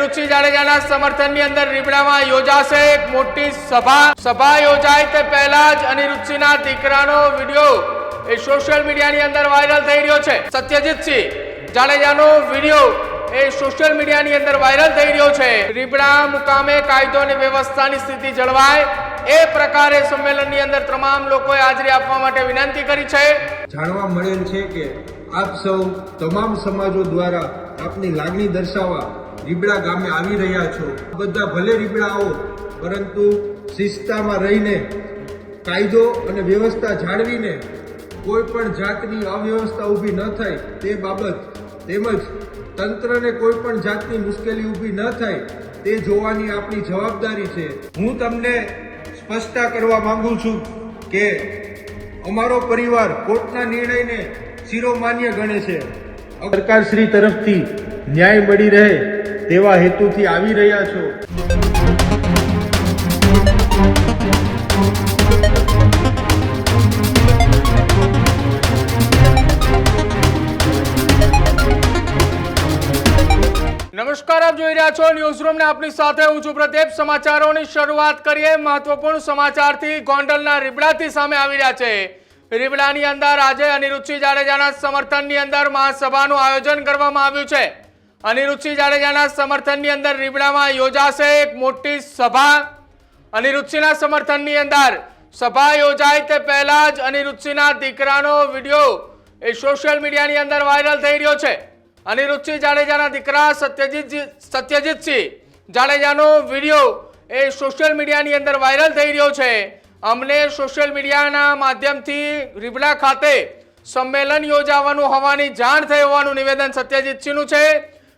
અનિરુદ્ધસિંહ જાડેજાના સમર્થનની અંદર રીબડામાં યોજાશે એક મોટી સભા. સભા યોજાય તે પહેલા જ અનિરુદ્ધસિંહના દીકરાનો વીડિયો એ સોશિયલ મીડિયાની અંદર વાયરલ થઈ રહ્યો છે. સત્યજીતસિંહ જાડેજાનો વીડિયો એ સોશિયલ મીડિયાની અંદર વાયરલ થઈ રહ્યો છે. રીબડા મુકામે કાયદો અને વ્યવસ્થાની સ્થિતિ જળવાય એ પ્રકારે સંમેલનની અંદર તમામ લોકોએ હાજરી આપવા માટે વિનંતી કરી છે. જાણવા મળેલ છે કે આપ સૌ તમામ સમાજો દ્વારા આપની લાગણી દર્શાવવા રીબડા ગામે આવી રહ્યા છો. બધા ભલે રીબડા આવો, પરંતુ શિસ્તામાં રહીને કાયદો અને વ્યવસ્થા જાળવીને કોઈ પણ જાતની અવ્યવસ્થા ઊભી ન થાય તે બાબત તેમજ તંત્રને કોઈ પણ જાતની મુશ્કેલી ઊભી ન થાય તે જોવાની આપણી જવાબદારી છે. હું તમને સ્પષ્ટતા કરવા માંગુ છું કે અમારો પરિવાર કોર્ટના નિર્ણયને શિરોમાન્ય ગણે છે. સરકારશ્રી તરફથી ન્યાય મળી રહે તેવા હેતુથી આવી રહ્યા છો. નમસ્કાર, આપ જોઈ રહ્યા છો ન્યૂઝ રૂમ ને આપની સાથે હું છું પ્રદીપ. સમાચારોની શરૂઆત કરીએ. મહત્વપૂર્ણ સમાચારથી ગોંડલના રીબડાથી સામે આવી રહ્યા છે. રીબડાની અંદર આજે અનિરુચિ જાડેજાના સમર્થનની અંદર મહાસભાનું આયોજન કરવામાં આવ્યું છે. અનિરુદ્ધસિંહ જાડેજાના સમર્થનની અંદર રીબડામાં યોજાશે એક મોટી સભા. અનિરુદ્ધસિંહના સમર્થનની અંદર સભા યોજાય તે પહેલા જ અનિરુદ્ધસિંહના દીકરાનો વીડિયો એ સોશિયલ મીડિયાની અંદર વાયરલ થઈ રહ્યો છે. અનિરુદ્ધસિંહ જાડેજાના દીકરા સત્યજીત સત્યજીતસિંહ જાડેજાનો વીડિયો એ સોશિયલ મીડિયાની અંદર વાયરલ થઈ રહ્યો છે. અમને સોશિયલ મીડિયાના માધ્યમથી રીબડા ખાતે સંમેલન યોજાવાનું હોવાની જાણ થઈ હોવાનું નિવેદન સત્યજીતસિંહનું છે.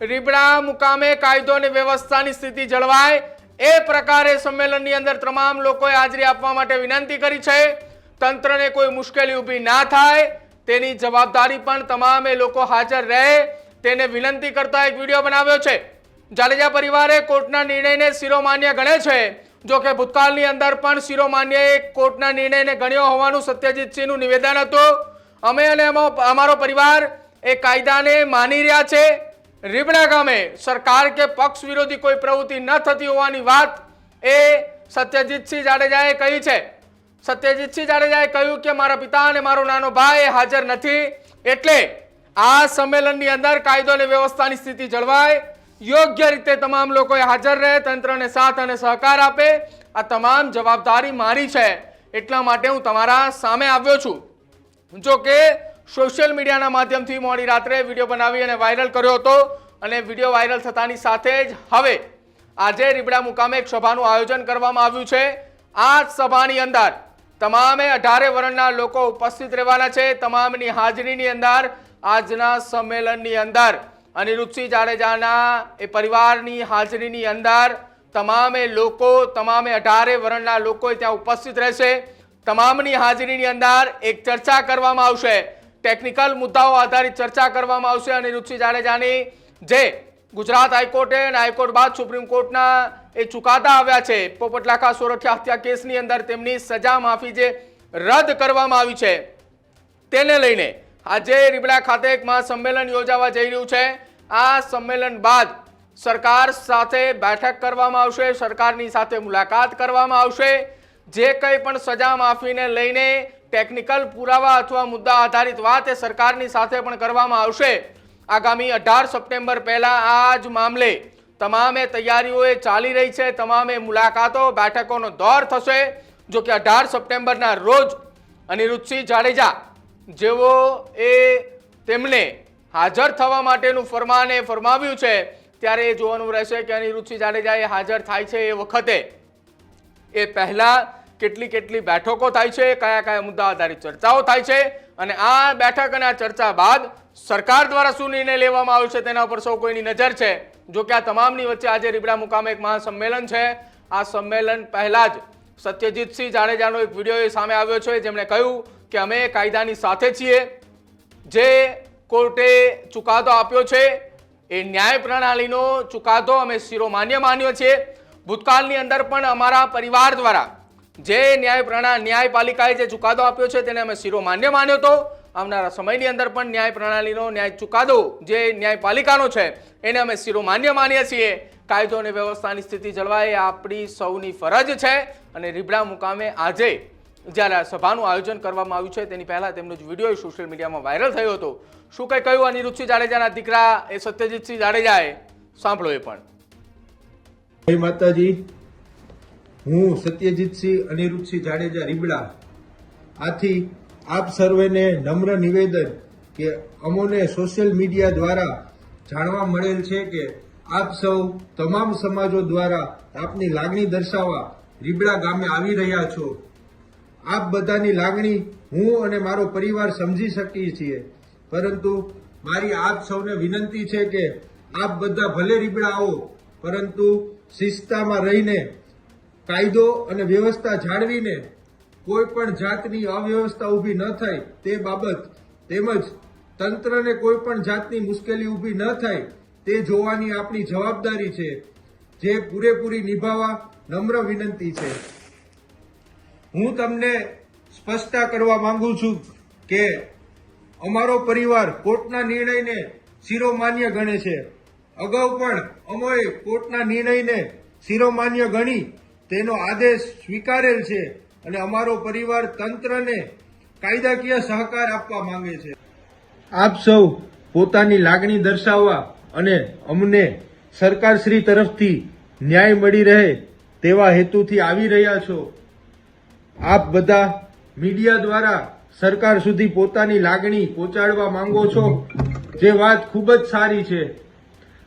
રીબડા મુકામે કાયદો અને વ્યવસ્થાની સ્થિતિ જળવાય એ પ્રકારે સંમેલનની અંદર તમામ લોકોએ હાજરી આપવા માટે વિનંતી કરી છે. તંત્રને કોઈ મુશ્કેલી ઊભી ના થાય. તેની જવાબદારી પણ તમામે લોકો હાજર રહે. તેને વિનંતી કરતા એક વીડિયો બનાવ્યો છે. જાડેજા પરિવારે કોર્ટના નિર્ણયને શિરોમાન્ય ગણે છે. જો કે ભૂતકાળની અંદર પણ શિરોમાન્યએ કોર્ટના નિર્ણયને ગણ્યો હોવાનું સત્યજીતસિંહનું નિવેદન હતું. અમે અને અમા- અમારો પરિવાર એ કાયદાને માની રહ્યા છે. રીબડા ગામે સરકાર કે પક્ષ વિરોધી કોઈ પ્રવૃત્તિ ન થતી હોવાની વાત એ સત્યજીતસિંહ જાડેજાએ કહી છે. સત્યજીતસિંહ જાડેજાએ કહ્યું કે, મારા પિતા અને મારો નાનો ભાઈ હાજર નથી એટલે આ સંમેલનની અંદર કાયદો અને વ્યવસ્થાની સ્થિતિ જળવાય. યોગ્ય રીતે તમામ લોકોએ હાજર રહે, તંત્રને સાથ અને સહકાર આપે. આ તમામ જવાબદારી મારી છે. એટલા માટે હું તમારા સામે આવ્યો છું. જો કે સોશિયલ મીડિયાના માધ્યમથી મોડી રાત્રે વીડિયો બનાવી અને વાયરલ કર્યો હતો અને વીડિયો વાયરલ થતાની સાથે જ હવે આજે રીબડા મુકામે એક સભાનું આયોજન કરવામાં આવ્યું છે. આ સભાની અંદર તમામે અઢારે વર્ણના લોકો ઉપસ્થિત રહેવાના છે. તમામની હાજરીની અંદર, આજના સંમેલનની અંદર, અનિરુદ્ધસિંહ જાડેજાના એ પરિવારની હાજરીની અંદર તમામે લોકો, તમામે અઢારે વર્ણના લોકો ત્યાં ઉપસ્થિત રહેશે. તમામની હાજરીની અંદર એક ચર્ચા કરવામાં આવશે. ટેકનિકલ મુદ્દાઓ આધારિત ચર્ચા કરવામાં આવશે અને અનિરુદ્ધસિંહ જાડેજાની જે ગુજરાત હાઈકોર્ટે અને હાઈકોર્ટ બાદ સુપ્રીમ કોર્ટના એ ચુકાદા આવ્યા છે, પોપટલાખા સોરઠિયા હત્યા કેસની અંદર તેમની સજા માફી જે રદ કરવામાં આવી છે, તેને લઈને આજે રીબડા ખાતે એક મહાસંમેલન યોજાવા જઈ રહ્યું છે. આ સંમેલન બાદ સરકાર સાથે બેઠક કરવામાં આવશે, સરકારની સાથે મુલાકાત કરવામાં આવશે. જે કંઈ પણ સજા માફીને લઈને ટેકનિકલ પુરાવા અથવા મુદ્દા આધારિત વાત એ સરકારની સાથે પણ કરવામાં આવશે. આગામી અઢાર સપ્ટેમ્બર પહેલાં આ જ મામલે તમામે તૈયારીઓ એ ચાલી રહી છે. તમામે મુલાકાતો, બેઠકોનો દોર થશે, જો કે અઢાર સપ્ટેમ્બરના રોજ અનિરુદ્ધસિંહ જાડેજા, જેઓ એ તેમને હાજર થવા માટેનું ફરમાને ફરમાવ્યું છે, ત્યારે એ જોવાનું રહેશે કે અનિરુદ્ધસિંહ જાડેજા એ હાજર થાય છે એ વખતે. એ પહેલા કેટલી કેટલી બેઠકો થાય છે, કયા કયા મુદ્દા આધારિત ચર્ચાઓ થાય છે અને આ બેઠક અને આ ચર્ચા બાદ સરકાર દ્વારા શું નિર્ણય લેવામાં આવ્યો છે તેના પર સૌ કોઈની નજર છે. જો કે આ તમામની વચ્ચે આજે રીબડા મુકામે એક મહાસંમેલન છે. આ સંમેલન પહેલા જ સત્યજીતસિંહ જાડેજાનો એક વીડિયો એ સામે આવ્યો છે, જેમણે કહ્યું કે અમે કાયદાની સાથે છીએ. જે કોર્ટે ચુકાદો આપ્યો છે, એ ન્યાય પ્રણાલીનો ચુકાદો અમે શિરોમાન્ય માન્યો છે ભૂતકાળની અંદર પણ અમારા પરિવાર દ્વારા જે ન્યાય પ્રણા ન્યાયપાલિકાએ જે ચુકાદો આપ્યો છે તેને અમે શિરો માન્ય માન્યો હતો આવનારા સમયની અંદર પણ ન્યાય પ્રણાલીનો ન્યાય ચુકાદો જે ન્યાયપાલિકાનો છે, એને અમે શિરો માન્ય માનીએ છીએ. કાયદો અને વ્યવસ્થાની સ્થિતિ જળવાય આપણી સૌની ફરજ છે. અને રીબડા મુકામે આજે જ્યારે આ સભાનું આયોજન કરવામાં આવ્યું છે, તેની પહેલા તેમનો જ વીડિયો સોશિયલ મીડિયામાં વાયરલ થયો હતો. શું કંઈ કહ્યું અનિરુદ્ધસિંહ જાડેજાના દીકરા એ સત્યજીતસિંહ જાડેજાએ? સાંભળો એ પણ. માતાજી. હું સત્યજીતસિંહ અનિરુદ્ધસિંહ જાડેજા, રીબડા. આથી આપ સર્વેને નમ્ર નિવેદન કે અમોને સોશિયલ મીડિયા દ્વારા જાણવા મળેલ છે કે આપ સૌ તમામ સમાજો દ્વારા આપની લાગણી દર્શાવવા રીબડા ગામે આવી રહ્યા છો. આપ બધાની લાગણી હું અને મારો પરિવાર સમજી શકીએ છીએ. પરંતુ મારી આપ સૌને વિનંતી છે કે આપ બધા ભલે રીબડા આવો, પરંતુ શિસ્તામાં રહીને કાયદો અને વ્યવસ્થા જાળવીને કોઈ પણ જાતની અવ્યવસ્થા ઊભી ન થાય તે બાબત તેમજ તંત્રને કોઈ પણ જાતની મુશ્કેલી ઊભી ન થાય તે જોવાની આપણી જવાબદારી છે. જે પૂરેપૂરી નિભાવવા નમ્ર વિનંતી છે. હું તમને સ્પષ્ટતા કરવા માંગુ છું કે અમારો પરિવાર કોર્ટના નિર્ણયને શિરોમાન્ય ગણે છે. અગાઉ પણ અમોએ કોર્ટના નિર્ણયને શિરોમાન્ય ગણી તેનો આદેશ સ્વીકારેલ છે અને અમારો પરિવાર તંત્રને કાયદાકીય સહકાર આપવા માંગે છે. આપ સૌ પોતાની લાગણી દર્શાવવા અને અમને સરકારશ્રી તરફથી ન્યાય મળી રહે તેવા હેતુથી આવી રહ્યા છો. આપ બધા મીડિયા દ્વારા સરકાર સુધી પોતાની લાગણી પહોંચાડવા માંગો છો, જે વાત ખૂબ જ સારી છે.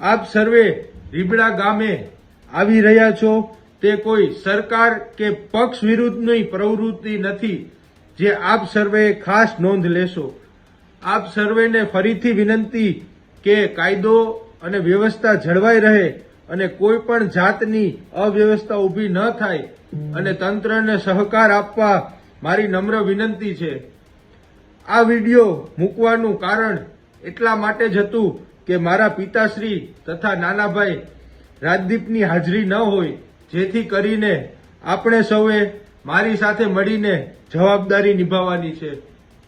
આપ સર્વે રીબડા ગામે આવી રહ્યા છો. તે કોઈ સરકાર કે પક્ષ વિરુદ્ધની પ્રવૃત્તિ નથી. જે આપ સર્વે ખાસ નોંધ લેશો. આપ સર્વેને ફરીથી વિનંતી કે કાયદો અને વ્યવસ્થા જળવાઈ રહે અને કોઈ પણ જાતની અવ્યવસ્થા ઊભી ન થાય અને તંત્રને સહકાર આપવા મારી નમ્ર વિનંતી છે. આ વીડિયો મૂકવાનું કારણ એટલા માટે જ હતું કે મારા પિતાશ્રી તથા નાનાભાઈ રાજદીપની હાજરી ન હોય જેથી કરીને આપણે સૌએ મારી સાથે મળીને જવાબદારી નિભાવવાની છે.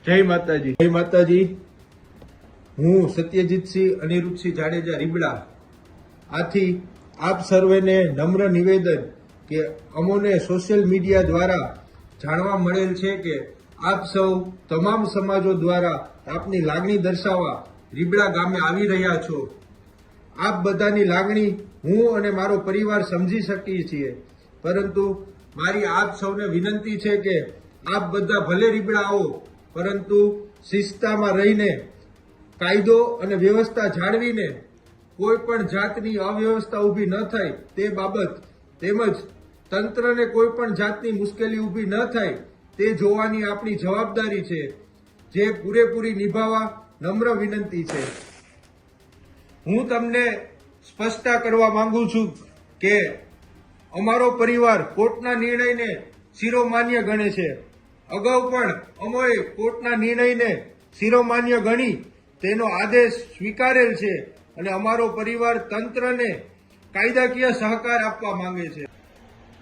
જય માતાજી. જય માતાજી. હું સત્યજીતસિંહ અનિરુદ્ધસિંહ જાડેજા રીબડા. આથી આપ સર્વેને નમ્ર નિવેદન કે અમોને સોશિયલ મીડિયા દ્વારા જાણવા મળેલ છે કે આપ સૌ તમામ સમાજો દ્વારા આપની લાગણી દર્શાવવા રીબડા ગામે આવી રહ્યા છો. આપ બધાની લાગણી હું અને મારો પરિવાર સમજી શકીએ છીએ. પરંતુ મારી આપ સૌને વિનંતી છે કે આપ બધા ભલે રીબડા આવો, પરંતુ શિસ્તતામાં રહીને કાયદો અને વ્યવસ્થા જાળવીને કોઈ પણ જાતની અવ્યવસ્થા ઊભી ન થાય તે બાબત તેમજ તંત્રને કોઈ પણ જાતની મુશ્કેલી ઊભી ન થાય તે જોવાની આપણી જવાબદારી છે. જે પૂરેપૂરી નિભાવવા નમ્ર વિનંતી છે. હું તમને સ્પષ્ટતા કરવા માંગુ છું કે અમારો પરિવાર કોર્ટના નિર્ણયને શિરોમાન્ય ગણે છે. અગાઉ પણ અમોએ કોર્ટના નિર્ણયને શિરોમાન્ય ગણી તેનો આદેશ સ્વીકારેલ છે અને અમારો પરિવાર તંત્રને કાયદાકીય સહકાર આપવા માંગે છે.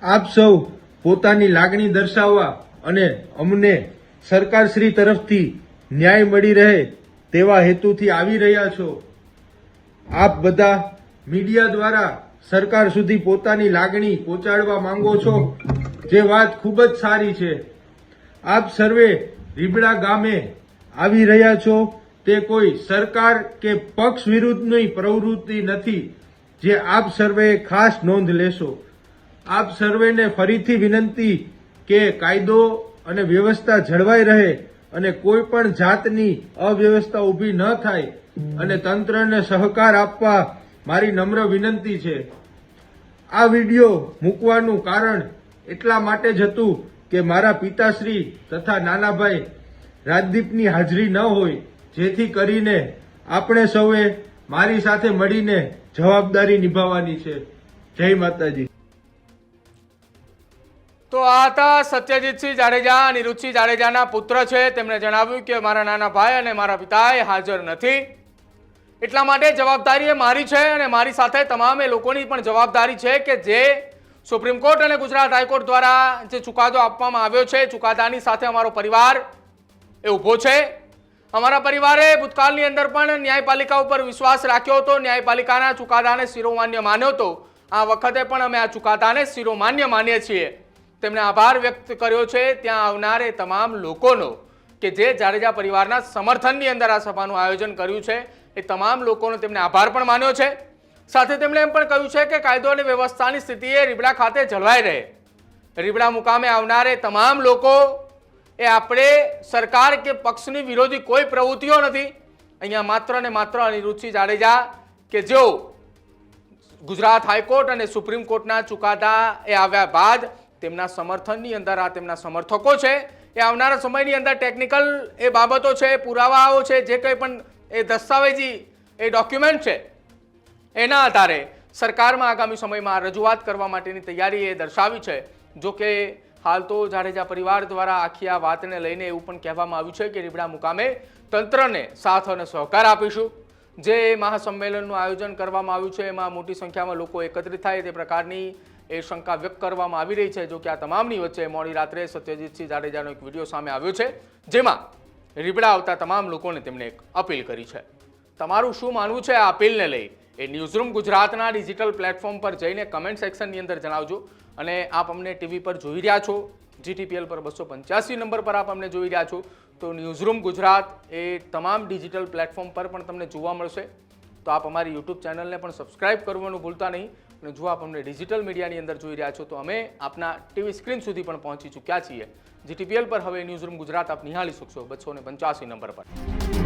આપ સૌ પોતાની લાગણી દર્શાવવા અને અમને સરકારશ્રી તરફથી ન્યાય મળી રહે તેવા હેતુથી આવી રહ્યા છો. આપ બધા મીડિયા દ્વારા સરકાર સુધી પોતાની લાગણી પહોંચાડવા માંગો છો, જે વાત ખૂબ જ સારી છે. આપ સર્વે રીબડા ગામે આવી રહ્યા છો. તે કોઈ સરકાર કે પક્ષ વિરુદ્ધની પ્રવૃત્તિ નથી, જે આપ સર્વે ખાસ નોંધ લેશો. આપ સર્વેને ફરીથી વિનંતી કે કાયદો અને વ્યવસ્થા જળવાઈ રહે અને કોઈ પણ જાતની અવ્યવસ્થા ઊભી ન થાય અને તંત્રને સહકાર આપવા મારી નમ્ર વિનંતી છે. આ વીડિયો મૂકવાનું કારણ એટલા માટે જ હતું કે મારા પિતાશ્રી તથા નાનાભાઈ રાજદીપની હાજરી ન હોય, જેથી કરીને આપણે સૌએ મારી સાથે મળીને જવાબદારી નિભાવવાની છે. જય માતાજી. તો આ હતા સત્યજીતસિંહ જાડેજા અનિરુદ્ધસિંહ જાડેજાના પુત્ર છે. તેમણે જણાવ્યું કે મારા નાના ભાઈ અને મારા પિતાએ હાજર નથી. એટલા માટે જવાબદારી એ મારી છે અને મારી સાથે તમામ એ લોકોની પણ જવાબદારી છે કે જે સુપ્રીમ કોર્ટ અને ગુજરાત હાઈકોર્ટ દ્વારા જે ચુકાદો આપવામાં આવ્યો છે, ચુકાદાની સાથે અમારો પરિવાર એ ઊભો છે. અમારા પરિવારે ભૂતકાળની અંદર પણ ન્યાયપાલિકા ઉપર વિશ્વાસ રાખ્યો હતો, ન્યાયપાલિકાના ચુકાદાને શિરોમાન્ય માન્યો હતો. આ વખતે પણ અમે આ ચુકાદાને શિરોમાન્ય માનીએ છીએ. તેમણે આભાર વ્યક્ત કર્યો છે. ત્યાં આવનારે તમામ લોકોનો કે જે જાડેજા પરિવારના સમર્થનની અંદર આ સભાનું આયોજન કર્યું છે. એ તમામ લોકોનો તેમણે આભાર પણ માન્યો છે. સાથે તેમણે એમ પણ કહ્યું છે કે કાયદો અને વ્યવસ્થાની એ રીબડા ખાતે જળવાઈ રહે. રીબડા મુકામે આવનારે તમામ લોકો એ આપણે સરકાર કે પક્ષની વિરોધી કોઈ પ્રવૃત્તિઓ નથી. અહીંયા માત્ર ને માત્ર અનિરુચિ જાડેજા કે જેઓ ગુજરાત હાઈકોર્ટ અને સુપ્રીમ કોર્ટના ચુકાદા એ આવ્યા બાદ તેમના સમર્થનની અંદર આ તેમના સમર્થકો છે. એ આવનારા સમયની અંદર ટેકનિકલ એ બાબતો છે, પુરાવાઓ છે, જે કંઈ પણ એ દસ્તાવેજી, એ ડોક્યુમેન્ટ છે. એના આધારે સરકારમાં આગામી સમયમાં રજૂઆત કરવા માટેની તૈયારી એ દર્શાવી છે. જો કે હાલ તો જાડેજા પરિવાર દ્વારા આખી આ વાતને લઈને એવું પણ કહેવામાં આવ્યું છે કે રીબડા મુકામે તંત્રને સાથ અને સહકાર આપીશું. જે મહાસંમેલનનું આયોજન કરવામાં આવ્યું છે, એમાં મોટી સંખ્યામાં લોકો એકત્રિત થાય તે પ્રકારની એ શંકા વ્યક્ત કરવામાં આવી રહી છે. જો કે આ તમામની વચ્ચે મોડી રાત્રે સત્યજીતસિંહ જાડેજાનો એક વીડિયો સામે આવ્યો છે, જેમાં રીબડા આવતા તમામ લોકોને તેમણે એક અપીલ કરી છે. તમારું શું માનવું છે આ અપીલને લઈ? એ ન્યૂઝરૂમ ગુજરાતના ડિજિટલ પ્લેટફોર્મ પર જઈને કમેન્ટ સેક્શનની અંદર જણાવજો. અને આપ અમને ટીવી પર જોઈ રહ્યા છો જીટીપીએલ પર બસો પંચ્યાસી નંબર પર આપ અમને જોઈ રહ્યા છો, તો ન્યૂઝરૂમ ગુજરાત એ તમામ ડિજિટલ પ્લેટફોર્મ પર પણ તમને જોવા મળશે. તો આપ અમારી યુટ્યુબ ચેનલને પણ સબસ્ક્રાઇબ કરવાનું ભૂલતા નહીં. અને જો આપ અમને ડિજિટલ મીડિયાની અંદર જોઈ રહ્યા છો, તો અમે આપના ટીવી સ્ક્રીન સુધી પણ પહોંચી ચૂક્યા છીએ. જીટીપીએલ પર હવે ન્યૂઝરૂમ ગુજરાત આપ નિહાળી શકશો બસો પંચ્યાસી નંબર પર.